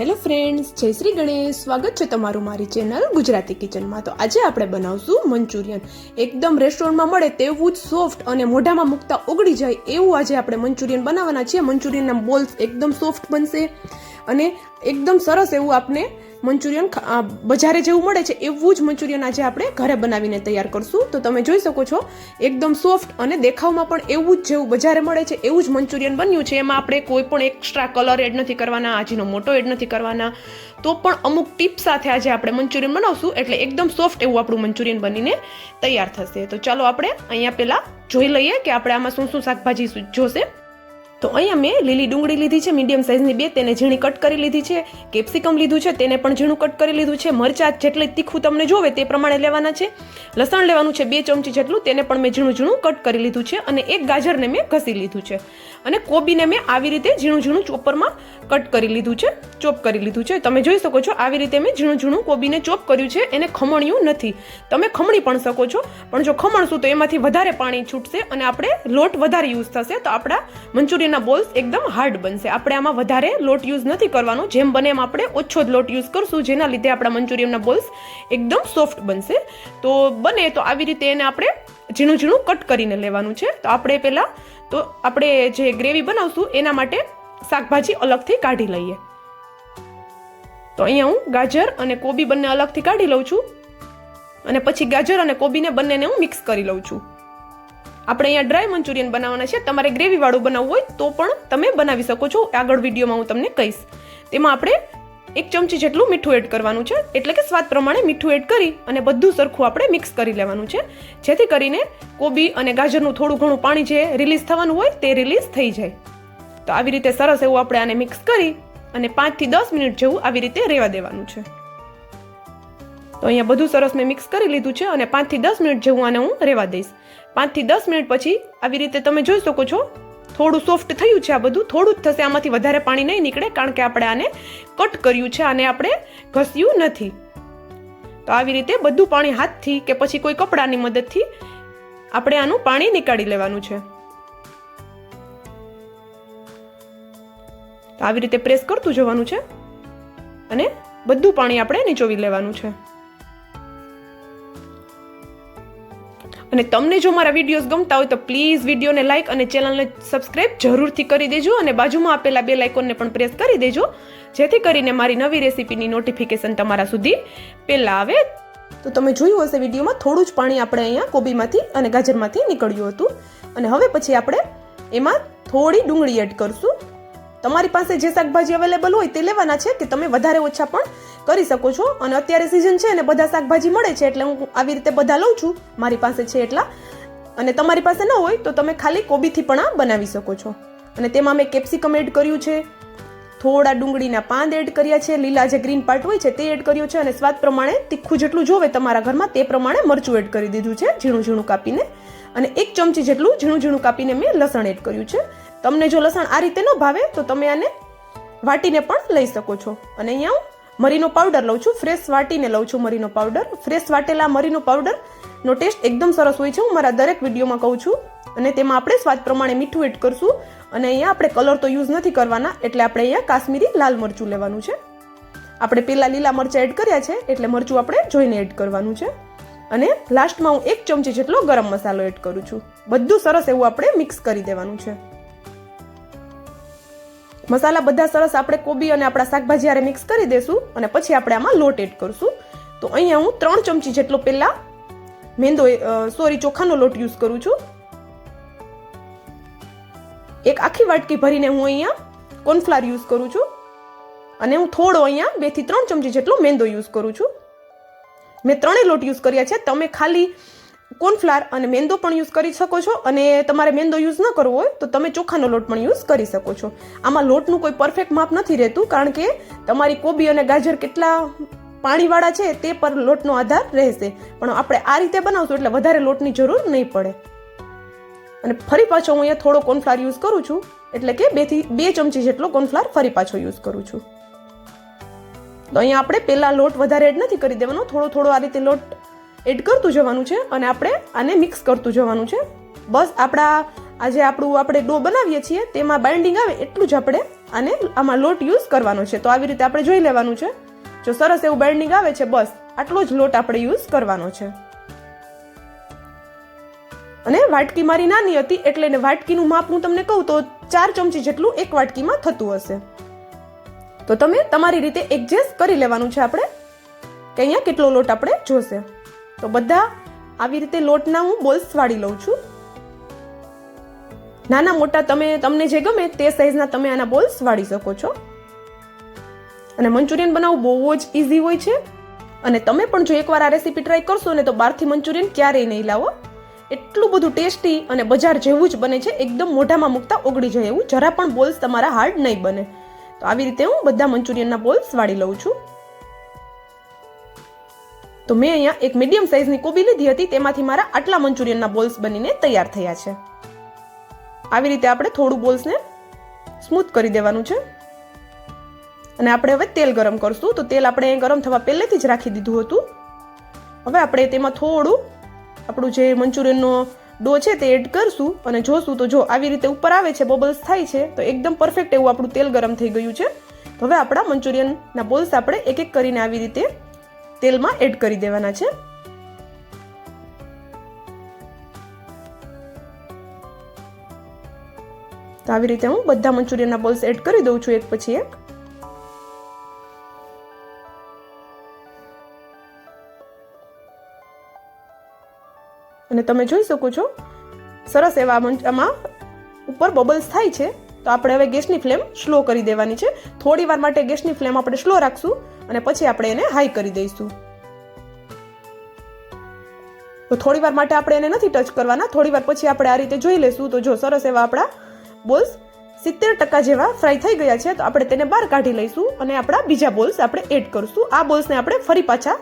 Hello friends જય શ્રી ગણેશ. સ્વાગત છે તમારું મારી ચેનલ ગુજરાતી કિચનમાં તો આજે આપણે બનાવશું મંચુરિયન. એકદમ રેસ્ટોરન્ટમાં મળે તેવું જ સોફ્ટ અને મોઢામાં મૂકતા ઓગળી જાય એવું આજે આપણે મંચુરિયન બનાવવાના છીએ. મંચુરિયનના બોલ્સ એકદમ સોફ્ટ બનશે. અને એકદમ સરસ એવું આપણે મંચુરિયન બજારે જેવું મળે છે એવું જ મંચુરિયન આજે આપણે ઘરે બનાવીને તૈયાર કરશું. તો તમે જોઈ શકો છો, એકદમ સોફ્ટ અને દેખાવમાં પણ એવું જ જેવું બજારે મળે છે એવું જ મંચુરિયન બન્યું છે. એમાં આપણે કોઈ પણ એક્સ્ટ્રા કલર એડ નથી કરવાના, આજીનો મોટો એડ નથી કરવાના. તો પણ અમુક ટીપ સાથે આજે આપણે મંચુરિયન બનાવશું એટલે એકદમ સોફ્ટ એવું આપણું મંચુરિયન બનીને તૈયાર થશે. તો ચાલો આપણે અહીંયા પહેલાં જોઈ લઈએ કે આપણે આમાં શું શું શાકભાજી જોશે. તો અહીંયા મેં લીલી ડુંગળી લીધી છે, મીડિયમ સાઇઝની બે, તેને ઝીણી કટ કરી લીધી છે, કેપ્સિકમ લીધું છે, તેને પણ ઝીણું કટ કરી લીધું છે, મરચાં જેટલી તીખું તમને જોવે તે પ્રમાણે લેવાના છે. લસણ લેવાનું છે બે ચમચી જેટલું, તેને પણ મેં ઝીણું ઝીણું કટ કરી લીધું છે અને એક ગાજરને મેં ઘસી લીધું છે. અને કોબીને મેં આવી રીતે ઝીણું ઝીણું ચોપરમાં કટ કરી લીધું છે, ચોપ કરી લીધું છે. તમે જોઈ શકો છો, આવી રીતે મેં ઝીણું ઝીણું કોબીને ચોપ કર્યું છે, એને ખમણ્યું નથી. તમે ખમણી પણ શકો છો, પણ જો ખમણશું તો એમાંથી વધારે પાણી છૂટશે અને આપણે લોટ વધારે યુઝ થશે, તો આપણા મંચુરિયનના બોલ્સ એકદમ હાર્ડ બનશે. આપણે આમાં વધારે લોટ યુઝ નથી કરવાનો. જેમ બને એમ આપણે ઓછો જ લોટ યુઝ કરશું. જેના લીધે આપણા મંચુરિયનના બોલ્સ એકદમ સોફ્ટ બનશે. તો બને તો આવી રીતે એને આપણે ઝીણું ઝીણું કટ કરીને લેવાનું છે. તો આપણે પહેલાં તો આપણે જે ગ્રેવી બનાવશું એના માટે શાકભાજી અલગથી કાઢી લઈએ. તો અહીંયા હું ગાજર અને કોબી બંને અલગથી કાઢી લઉં છું. અને પછી ગાજર અને કોબીને બંનેને હું મિક્સ કરી લઉં છું. આપણે અહીંયા ડ્રાય મંચુરિયન બનાવવાના છે. તમારે ગ્રેવીવાળું બનાવવું હોય તો પણ તમે બનાવી શકો છો. આગળ વિડીયોમાં હું તમને કહીશ. તેમાં આપણે એક ચમચી જેટલું મીઠું એડ કરવાનું છે. એટલે કે સ્વાદ પ્રમાણે મીઠું એડ કરી અને બધું સરખું આપણે મિક્સ કરી લેવાનું છે. જેથી કરીને કોબી અને ગાજરનું થોડું ઘણું પાણી જે રિલીઝ થવાનું હોય તે રિલીઝ થઈ જાય. તો આવી રીતે સરસ એવું આપણે આને મિક્સ કરી અને પાંચથી દસ મિનિટ જેવું આવી રીતે રહેવા દેવાનું છે. તો અહીંયા બધું સરસ મેં મિક્સ કરી લીધું છે અને પાંચથી દસ મિનિટ જેવું આને હું રહેવા દઈશ. પાંચથી દસ મિનિટ પછી આવી રીતે તમે જોઈ શકો છો. થોડું સોફ્ટ થયું છે આ બધું. થોડું જ થશે, આમાંથી વધારે પાણી નહીં નીકળે, કારણ કે આપણે આને કટ કર્યું છે, આને આપણે ઘસ્યું નથી. તો આવી રીતે બધું પાણી હાથથી કે પછી કોઈ કપડાની મદદથી આપણે આનું પાણી નીકાળી લેવાનું છે. તો આવી રીતે પ્રેસ કરતું જવાનું છે અને બધું પાણી આપણે નીચોવી લેવાનું છે. અને તમને જો મારા વિડીયોઝ ગમતા હોય તો પ્લીઝ વિડીયોને લાઇક અને ચેનલને સબસ્ક્રાઇબ જરૂરથી કરી દેજો અને બાજુમાં આપેલા બે લાઇકોનને પણ પ્રેસ કરી દેજો. જેથી કરીને મારી નવી રેસીપીની નોટિફિકેશન તમારા સુધી પહેલાં આવે. તો તમે જોયું હશે વિડીયોમાં થોડું જ પાણી આપણે અહીંયા કોબીમાંથી અને ગાજરમાંથી નીકળ્યું હતું. અને હવે પછી આપણે એમાં થોડી ડુંગળી એડ કરશું. તમારી પાસે જે શાકભાજી અવેલેબલ હોય તે લેવાના છે કે તમે વધારે ઓછા પણ કરી શકો છો. અને અત્યારે સિઝન છે અને બધા શાકભાજી મળે છે એટલે હું આવી રીતે બધા લઉં છું. મારી પાસે છે એટલા. અને તમારી પાસે ન હોય તો તમે ખાલી કોબીથી પણ આ બનાવી શકો છો. અને તેમાં મેં કેપ્સિકમ એડ કર્યું છે. થોડા ડુંગળીના પાંદ એડ કર્યા છે. લીલા જે ગ્રીન પાર્ટ હોય છે તે એડ કર્યો છે. અને સ્વાદ પ્રમાણે તીખું જેટલું જોવે તમારા ઘરમાં તે પ્રમાણે મરચું એડ કરી દીધું છે, ઝીણું ઝીણું કાપીને. અને એક ચમચી જેટલું ઝીણું ઝીણું કાપીને મેં લસણ એડ કર્યું છે. તમને જો લસણ આ રીતે ન ભાવે તો તમે આને વાટીને પણ લઈ શકો છો. અને અહીંયા હું મરીનો પાવડર લઉં છું, ફ્રેશ વાટીને લઉં છું મરીનો પાવડર. ફ્રેશ વાટેલા મરીનો પાવડરનો ટેસ્ટ એકદમ સરસ હોય છે, હું મારા દરેક વિડીયોમાં કહું છું. અને તેમાં આપણે સ્વાદ પ્રમાણે મીઠું એડ કરશું. અને અહીંયા આપણે કલર તો યુઝ નથી કરવાના, એટલે આપણે અહીંયા કાશ્મીરી લાલ મરચું લેવાનું છે. આપણે પહેલાં લીલા મરચાં એડ કર્યા છે, એટલે મરચું આપણે જોઈને એડ કરવાનું છે. અને લાસ્ટમાં હું એક ચમચી જેટલો ગરમ મસાલો એડ કરું છું. બધું સરસ એવું આપણે મિક્સ કરી દેવાનું છે. મસાલા બધા સરસ આપણે કોબી અને આપણા શાકભાજી જ્યારે મિક્સ કરી દેશું અને પછી આપણે આમાં લોટ એડ કરશું. તો અહીંયા હું ત્રણ ચમચી જેટલો પહેલાં મેંદો સોરી, ચોખાનો લોટ યુઝ કરું છું. એક આખી વાટકી ભરીને હું અહીંયા કોર્નફ્લાર યુઝ કરું છું. અને હું થોડો અહીંયા બેથી ત્રણ ચમચી જેટલો મેંદો યુઝ કરું છું. મેં ત્રણેય લોટ યુઝ કર્યા છે. તમે ખાલી કોર્નફ્લાર અને મેંદો પણ યુઝ કરી શકો છો અને તમારે મેંદો યુઝ ન કરવો હોય તો તમે ચોખાનો લોટ પણ યુઝ કરી શકો છો. આમાં લોટનું કોઈ પરફેક્ટ માપ નથી રહેતું કારણ કે તમારી કોબી અને ગાજર કેટલા પાણીવાળા છે તે પર લોટનો આધાર રહેશે. પણ આપણે આ રીતે બનાવશું એટલે વધારે લોટની જરૂર નહીં પડે. અને ફરી પાછો હું અહીંયા થોડો કોર્નફ્લાર યુઝ કરું છું એટલે કે બેથી બે ચમચી જેટલો કોર્નફ્લાર ફરી પાછો યુઝ કરું છું. તો અહીંયા આપણે પહેલાં લોટ વધારે એડ નથી કરી દેવાનો. થોડો થોડો આ રીતે લોટ એડ કરતું જવાનું છે અને આપણે આને મિક્સ કરતું જવાનું છે. બસ આપણા આજે આપણું આપણે ડો બનાવીએ છીએ, તેમાં બાઇન્ડિંગ આવે એટલું જ આપણે આને આમાં લોટ યુઝ કરવાનો છે. તો આવી રીતે આપણે જોઈ લેવાનું છે. જો સરસ એવું બાઇન્ડિંગ આવે છે, બસ આટલો જ લોટ આપણે યુઝ કરવાનો છે. અને વાટકી મારી નાની હતી એટલે એને વાટકીનું માપ હું તમને કહું તો ચાર ચમચી જેટલું એક વાટકીમાં થતું હશે. તો તમે તમારી રીતે એડજસ્ટ કરી લેવાનું છે આપણે. કે અહીંયા કેટલો લોટ આપણે જોશે. તો બધા આવી રીતે લોટના હું બોલ્સ વાળી લઉં છું. નાના મોટા તમે, તમને જે ગમે તે સાઈઝના તમે આના બોલ્સ વાળી શકો છો. અને મંચુરિયન બનાવવું બહુ જ ઇઝી હોય છે. અને તમે પણ જો એકવાર આ રેસીપી ટ્રાય કરશો ને તો બહારથી મંચુરિયન ક્યારેય નહીં લાવો. એટલું બધું ટેસ્ટી અને બજાર જેવું જ બને છે. એકદમ મોઢામાં મૂકતા ઓગળી જાય એવું. જરા પણ બોલ્સ તમારા હાર્ડ નહીં બને. તો આવી રીતે હું બધા મંચુરિયનના બોલ્સ વાળી લઉં છું. તો મેં અહીંયા એક મીડિયમ સાઇઝની કોબી લીધી હતી, તેમાંથી મારા આટલા મંચુરિયનના બોલ્સ બનીને તૈયાર થયા છે. આવી રીતે આપણે થોડું બોલ્સને સ્મૂથ કરી દેવાનું છે. અને આપણે હવે તેલ ગરમ કરશું. તો તેલ આપણે ગરમ થવા પહેલેથી જ રાખી દીધું હતું. હવે આપણે તેમાં થોડું આપણું જે મંચુરિયનનો ડો છે તે એડ કરશું. અને જોશું તો જો આવી રીતે ઉપર આવે છે, બબલ્સ થાય છે, તો એકદમ પરફેક્ટ એવું આપણું તેલ ગરમ થઈ ગયું છે. હવે આપણા મંચુરિયનના બોલ્સ આપણે એક એક કરીને આવી રીતે તેલમાં એડ કરી દેવાના છે. તો આવી રીતે હું બધા મંચુરિયનના બોલ્સ એડ કરી દઉં છું એક પછી એક. અને તમે જોઈ શકો છો, સરસ એવા આમાં ઉપર બબલ્સ થાય છે. તો આપણે હવે ગેસની ફ્લેમ સ્લો કરી દેવાની છે. થોડી વાર માટે ગેસની ફ્લેમ આપણે સ્લો રાખશું. અને પછી આપણે એને હાઈ કરી દઈશું. તો થોડી વાર માટે આપણે એને નથી ટચ કરવાના, થોડી વાર પછી આપણે આ રીતે જોઈ લેશું. તો જો સરસ એવા આપણા બોલ્સ સિત્તેર ટકા જેવા ફ્રાય થઈ ગયા છે, તો આપણે તેને બહાર કાઢી લઈશું અને આપણા બીજા બોલ્સ આપણે એડ કરશું. આ બોલ્સને આપણે ફરી પાછા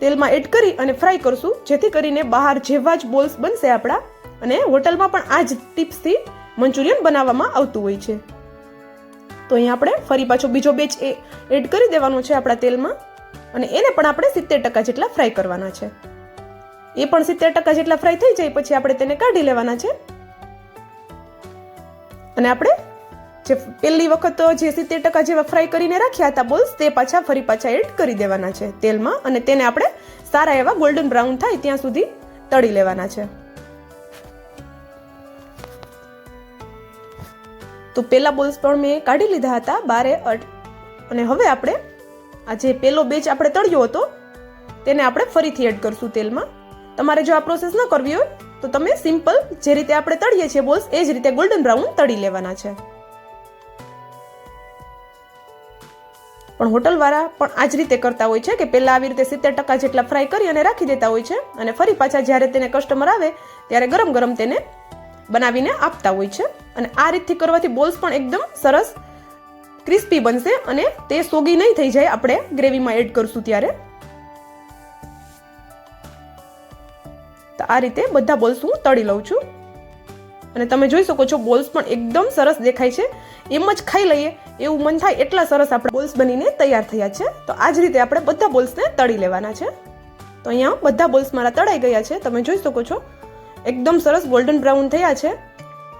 તેલમાં એડ કરી અને ફ્રાય કરશું, જેથી કરીને બહાર જેવા જ બોલ્સ બનશે આપણા. અને હોટલમાં પણ આ જ ટિપ્સથી મંચુરિયન બનાવવામાં આવતું હોય છે. તો અહીંયા આપણે ફરી પાછો બીજો બેચ એ એડ કરી દેવાનો છે આપણા તેલમાં. અને એને પણ આપણે સિત્તેર ટકા જેટલા ફ્રાય કરવાના છે. એ પણ સિત્તેર ટકા જેટલા ફ્રાય થઈ જાય પછી આપણે તેને કાઢી લેવાના છે. અને આપણે જે પહેલી વખત જે સિત્તેર ટકા જેવા ફ્રાય કરીને રાખ્યા હતા બોલ્સ, તે પાછા ફરી પાછા એડ કરી દેવાના છે તેલમાં. અને તેને આપણે સારા એવા ગોલ્ડન બ્રાઉન થાય ત્યાં સુધી તળી લેવાના છે. તો પહેલા બોલ્સ પણ મેં કાઢી લીધા હતા બારે અને હવે આપણે આ જે પહેલો બેચ આપણે તળ્યો હતો, તેને આપણે ફરીથી એડ કરશું તેલમાં. તમારે જો આ પ્રોસેસ ન કરવી હોય, તો તમે સિમ્પલ જે રીતે આપણે તળીએ છીએ બોલ્સ, એ જ રીતે ગોલ્ડન બ્રાઉન તળી લેવાના છે. પણ હોટલવાળા પણ આ જ રીતે કરતા હોય છે કે પહેલાં આવી રીતે સિત્તેર ટકા જેટલા ફ્રાય કરી અને રાખી દેતા હોય છે અને ફરી પાછા જ્યારે તેને કસ્ટમર આવે, ત્યારે ગરમ ગરમ તેને બનાવીને આપતા હોય છે. અને આ રીતથી કરવાથી બોલ્સ પણ એકદમ સરસ ક્રિસ્પી બનશે અને તે સોગી નહીં થઈ જાય. આપણે ગ્રેવીમાં એડ કરશું ત્યારે. તો આ રીતે બધા બોલ્સ હું તળી લઉં છું. અને તમે જોઈ શકો છો, બોલ્સ પણ એકદમ સરસ દેખાય છે. એમ જ ખાઈ લઈએ, એવું મન થાય એટલા સરસ આપણે બોલ્સ બનીને તૈયાર થયા છે. તો આ જ રીતે આપણે બધા બોલ્સને તળી લેવાના છે. તો અહીંયા બધા બોલ્સ મારા તળાઈ ગયા છે. તમે જોઈ શકો છો એકદમ સરસ ગોલ્ડન બ્રાઉન થયા છે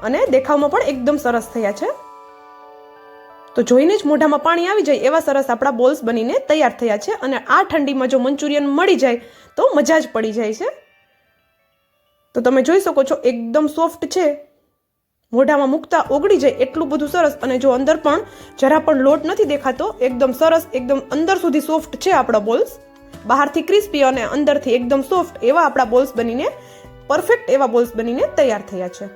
અને દેખાવમાં પણ એકદમ સરસ થયા છે. તો જોઈને જ મોઢામાં પાણી આવી જાય એવા સરસ આપણા બોલ્સ બનીને તૈયાર થયા છે અને આ ઠંડીમાં જો મંચુરિયન મળી જાય તો મજા જ પડી જાય છે. તો તમે જોઈ શકો છો એકદમ સોફ્ટ છે. મોઢામાં મૂકતા ઓગળી જાય એટલું બધું સરસ અને જો અંદર પણ જરા પણ લોટ નથી દેખાતો, એકદમ સરસ, એકદમ અંદર સુધી સોફ્ટ છે આપણા બોલ્સ બહારથી ક્રિસ્પી અને અંદરથી એકદમ સોફ્ટ એવા આપણા બોલ્સ બનીને પરફેક્ટ એવા બોલ્સ બનીને તૈયાર થયા છે.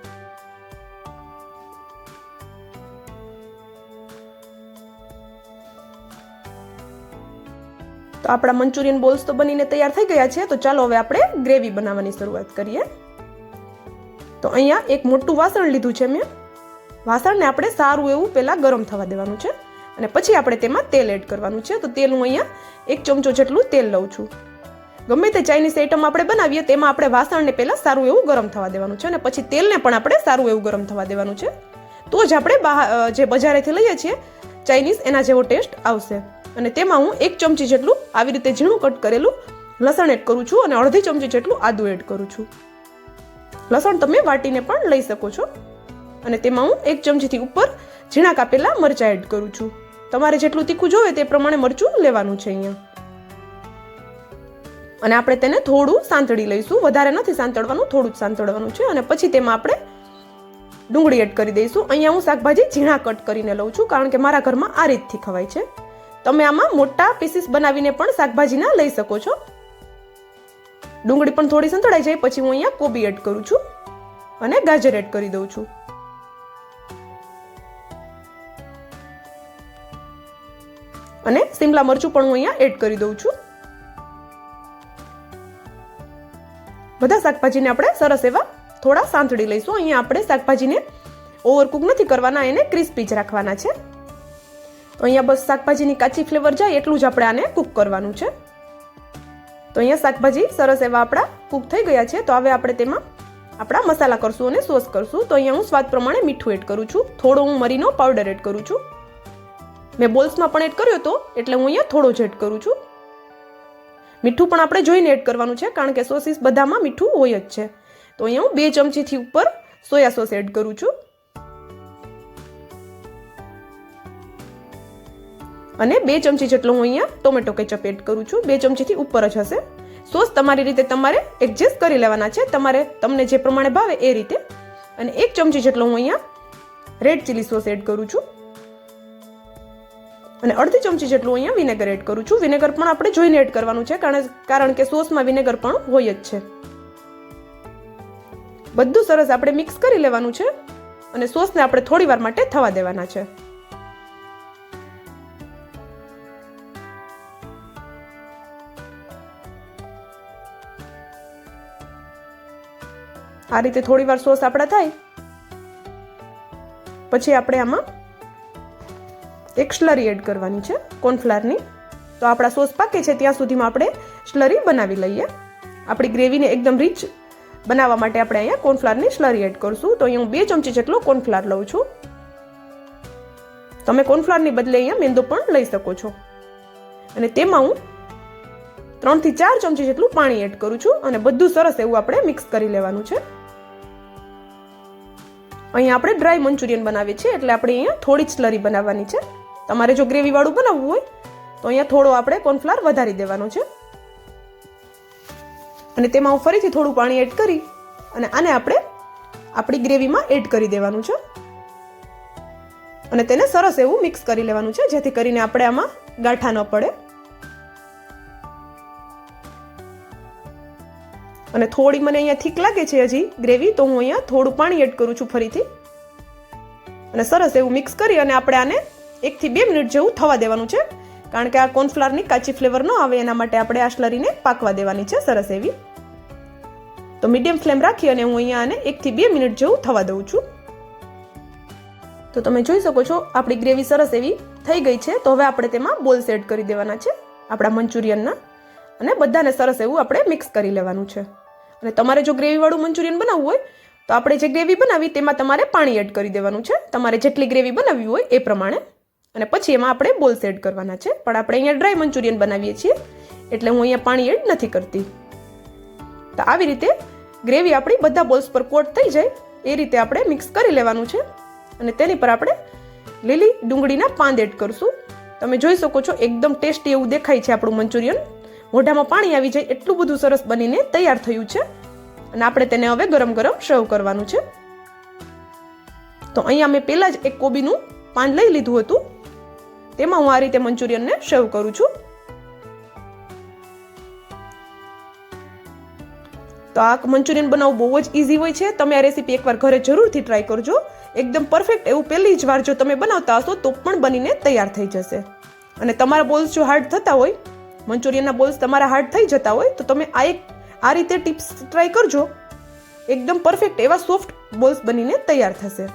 તો આપણા મંચુરિયન બોલ્સ તો બનીને તૈયાર થઈ ગયા છે, તો ચાલો હવે આપણે ગ્રેવી બનાવવાની શરૂઆત કરીએ. તો અહીંયા એક મોટું વાસણ લીધું છે મેં. વાસણને આપણે સારું એવું પહેલાં ગરમ થવા દેવાનું છે અને પછી આપણે તેમાં તેલ એડ કરવાનું છે. તો તેલ હું અહીંયા એક ચમચો જેટલું તેલ લઉં છું. ગમે તે ચાઇનીઝ આઈટમ આપણે બનાવીએ, તેમાં આપણે વાસણને પહેલાં સારું એવું ગરમ થવા દેવાનું છે અને પછી તેલને પણ આપણે સારું એવું ગરમ થવા દેવાનું છે. તો જ આપણે બહાર જે બજારેથી લઈએ છીએ ચાઇનીઝ એના જેવો ટેસ્ટ આવશે. અને તેમાં હું એક ચમચી જેટલું આવી રીતે ઝીણું કટ કરેલું લસણ એડ કરું છું અને અડધી ચમચી જેટલું આદું એડ કરું છું. લસણ તમે વાટીને પણ લઈ શકો છો. અને તેમાં હું એક ચમચીથી ઉપર ઝીણા કાપેલા મરચાં એડ કરું છું. તમારે જેટલું તીખું જોવે તે પ્રમાણે મરચું લેવાનું છે અહીંયા. અને આપણે તેને થોડું સાંતળી લઈશું. વધારે નથી સાંતળવાનું, થોડું જ સાંતળવાનું છે. અને પછી તેમાં આપણે ડુંગળી એડ કરી દઈશું. અહીંયા હું શાકભાજી ઝીણા કટ કરીને લઉં છું, કારણ કે મારા ઘરમાં આ રીતથી ખવાય છે. તમે આમાં મોટા પીસીસ બનાવીને પણ શાકભાજીના લઈ શકો છો. ડુંગળી પણ થોડી સંતળાઈ જાય, પછી હું અહીંયા કોબી એડ કરું છું અને ગાજર એડ કરી દઉં છું. અને સિમલા મરચું પણ હું અહીંયા એડ કરી દઉં છું. બધા શાકભાજીને આપણે સરસ એવા થોડા સાંતળી લઈશું. અહીંયા આપણે શાકભાજીને ઓવરકુક નથી કરવાના, એને ક્રિસ્પી જ રાખવાના છે. અહીંયા બસ શાકભાજીની કાચી ફ્લેવર જાય એટલું જ આપણે આને કૂક કરવાનું છે. તો અહીંયા શાકભાજી સરસ એવા આપણા કૂક થઈ ગયા છે. તો હવે આપણે તેમાં આપણા મસાલા કરશું અને સોસ કરશું. તો અહીંયા હું સ્વાદ પ્રમાણે મીઠું એડ કરું છું. થોડો હું મરીનો પાવડર એડ કરું છું. મેં બોલ્સમાં પણ એડ કર્યો હતો, એટલે હું અહીંયા થોડો જ એડ કરું છું. મીઠું પણ આપણે જોઈને એડ કરવાનું છે, કારણ કે સોસીસ બધામાં મીઠું હોય જ છે. તો અહીંયા હું બે ચમચીથી ઉપર સોયા સોસ એડ કરું છું. અને બે ચમચી જેટલો હું અહીંયા ટોમેટો કેચઅપ એડ કરું છું. બે ચમચીથી ઉપર જ હશે. સોસ તમારી રીતે તમારે એડજસ્ટ કરી લેવાના છે. તમારે તમને જે પ્રમાણે ભાવે એ રીતે. અને એક ચમચી જેટલો હું અહીંયા રેડ ચીલી સોસ એડ કરું છું. અને અડધી ચમચી જેટલું અહીંયા વિનેગર એડ કરું છું. વિનેગર પણ આપણે જોઈને એડ કરવાનું છે, કારણ કારણ કે સોસમાં વિનેગર પણ હોય જ છે. બધું સરસ આપણે મિક્સ કરી લેવાનું છે અને સોસને આપણે થોડી વાર માટે થવા દેવાના છે. આ રીતે થોડી વાર સોસ આપણા થાય. પછી આપણે આમાં એક સ્લરી એડ કરવાની છે કોર્નફ્લાવરની. તો આપણા સોસ પાકે છે ત્યાં સુધીમાં આપણે સ્લરી બનાવી લઈએ. આપણી ગ્રેવીને એકદમ રીચ બનાવવા માટે આપણે અહીંયા કોર્નફ્લાવરની સ્લરી એડ કરશું. તો અહીંયા હું બે ચમચી જેટલો કોર્નફ્લાવર લઉં છું. તમે કોર્નફ્લાવરની બદલે અહીંયા મેંદો પણ લઈ શકો છો. અને તેમાં હું ત્રણથી ચાર ચમચી જેટલું પાણી એડ કરું છું અને બધું સરસ એવું આપણે મિક્સ કરી લેવાનું છે. અહીંયા આપણે ડ્રાય મંચુરિયન બનાવીએ છીએ એટલે આપણે અહીંયા થોડી જ સ્લરી બનાવવાની છે. તમારે જો ગ્રેવીવાળું બનાવવું હોય, તો અહીંયા થોડો આપણે કોર્નફ્લાવર વધારી દેવાનો છે. અને તેમાં હું ફરીથી થોડું પાણી એડ કરી અને આને આપણે આપણી ગ્રેવીમાં એડ કરી દેવાનું છે. અને તેને સરસ એવું મિક્સ કરી લેવાનું છે, જેથી કરીને આપણે આમાં ગાંઠા ન પડે. અને થોડી મને અહીંયા થીક લાગે છે હજી ગ્રેવી, તો હું અહીંયા થોડું પાણી એડ કરું છું ફરીથી. અને સરસ એવું મિક્સ કરી અને આપણે આને એકથી બે મિનિટ જેવું થવા દેવાનું છે. કારણ કે આ કોર્નફ્લાવરની કાચી ફ્લેવર ન આવે એના માટે આપણે આ સ્લરીને પાકવા દેવાની છે સરસ એવી. તો મીડિયમ ફ્લેમ રાખી અને હું અહીંયા આને એકથી બે મિનિટ જેવું થવા દઉં છું. તો તમે જોઈ શકો છો, આપણી ગ્રેવી સરસ એવી થઈ ગઈ છે. તો હવે આપણે તેમાં બોલ્સ એડ કરી દેવાના છે, આપણા મંચુરિયનના. અને બધાને સરસ એવું આપણે મિક્સ કરી લેવાનું છે. અને તમારે જો ગ્રેવીવાળું મંચુરિયન બનાવવું હોય, તો આપણે જે ગ્રેવી બનાવી તેમાં તમારે પાણી એડ કરી દેવાનું છે. તમારે જેટલી ગ્રેવી બનાવવી હોય એ પ્રમાણે. અને પછી એમાં આપણે બોલ્સ એડ કરવાના છે. પણ આપણે અહીંયા ડ્રાય મંચુરિયન બનાવીએ છીએ. એટલે હું અહીંયા પાણી એડ નથી કરતી. તો આવી રીતે ગ્રેવી આપણી બધા બોલ્સ પર કોટ થઈ જાય. એ રીતે આપણે મિક્સ કરી લેવાનું છે. અને તેની પર આપણે લીલી ડુંગળીના પાંદ એડ કરશું. તમે જોઈ શકો છો, એકદમ ટેસ્ટી એવું દેખાય છે આપણું મંચુરિયન. મોઢામાં પાણી આવી જાય એટલું બધું સરસ બનીને તૈયાર થયું છે. અને આપણે તેને હવે ગરમ ગરમ સર્વ કરવાનું છે. તો અહીંયા મેં પહેલાં જ એક કોબીનું પાન લઈ લીધું હતું. તેમાં હું આ રીતે મંચુરિયનને સર્વ કરું છું. તો આ મંચુરિયન બનાવવું બહુ જ ઇઝી હોય છે. તમે આ રેસીપી એકવાર ઘરે જરૂરથી ટ્રાય કરજો. એકદમ પરફેક્ટ એવું પહેલી જ વાર જો તમે બનાવતા હશો તો પણ બનીને તૈયાર થઈ જશે. અને તમારા બોલ્સ જો હાર્ડ થતા હોય, મંચુરિયનના બોલ્સ તમારા હાર્ડ થઈ જતા હોય, તો તમે આ એક, આ રીતે ટિપ્સ ટ્રાય કરજો. એકદમ પરફેક્ટ એવા સોફ્ટ બોલ્સ બનીને તૈયાર થશે.